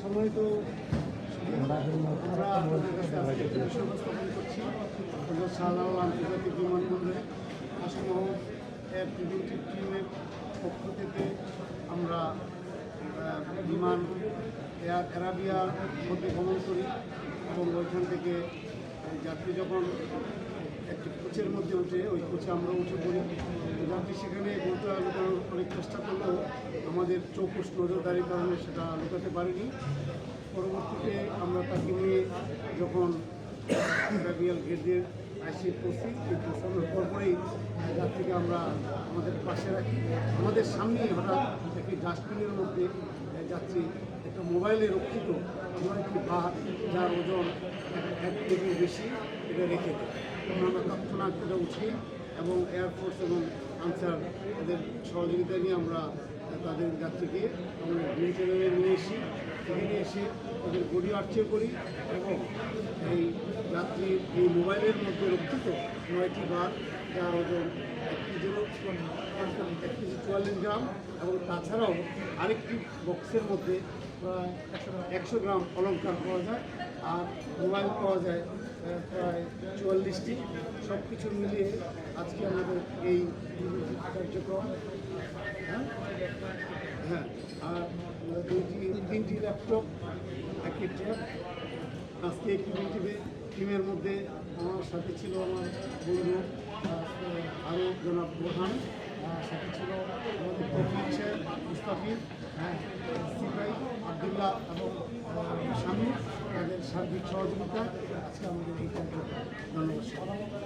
সম্মানিত আমরা আপনাদের কাছে আজকে উপস্থাপন করছি শাহজালাল আন্তর্জাতিক বিমানবন্দরে আসমহ এর টিভিটি টিমের পক্ষ থেকে আমরা বিমান এয়ার অ্যারাবিয়ার মধ্যে ভ্রমণ করি এবং ওইখান থেকে যাত্রী যখন একটি কোচের মধ্যে উঠে ওই কোচে আমরা উঠে পড়ি। যাত্রী সেখানে লুকানোর অনেক চেষ্টা করলেও আমাদের চৌকুশ নজরদারির কারণে সেটা লুকাতে পারিনি। পরবর্তীতে আমরা তাকে নিয়ে যখন রাবিয়াল গেটের আইসি পৌঁছি এই পৌঁছানোর পরপরেই যাত্রীকে আমরা আমাদের পাশে রাখি। আমাদের সামনেই হঠাৎ একটি ডাস্টবিনের মধ্যে যাত্রী একটা মোবাইলে রক্ষিত এমন একটি ভাত, যার ওজন এক- কেজির বেশি, এটা রেখে দেয়। আমরা তৎক্ষণাৎ এটা উঠি এবং এয়ারফোর্স এবং আনসার এদের সহযোগিতা নিয়ে আমরা তাদের যাত্রীকে আমরা গ্রিন চ্যানেলে নিয়ে এসি সেখানে এসে তাদের গড়ি আর্চিও করি এবং এই যাত্রীর এই মোবাইলের মধ্যে রক্ষিত নয়টি বার, যার ওজন এক কেজি এক কেজি চুয়াল্লিশ গ্রাম এবং তাছাড়াও আরেকটি বক্সের মধ্যে প্রায় একশো গ্রাম অলঙ্কার পাওয়া যায় আর মোবাইল পাওয়া যায় প্রায় চুয়াল্লিশটি সব কিছু মিলিয়ে আজকে আমাদের এই কার্যক্রম। হ্যাঁ? হ্যাঁ আর দুইটি, তিনটি ল্যাপটপ, একটি ট্যাব আজকে মিটিংয়ে টিমের মধ্যে আমার সাথে ছিল আমার বন্ধু আরও জনাব আর সাথে ছিল আমাদের মুস্তাফিজ হ্যাঁ আবদুল্লাহ এবং স্বামী। তাদের সার্বিক সহযোগিতা আজকে আমাদের এই কার্যক্রম ধন্যবাদ।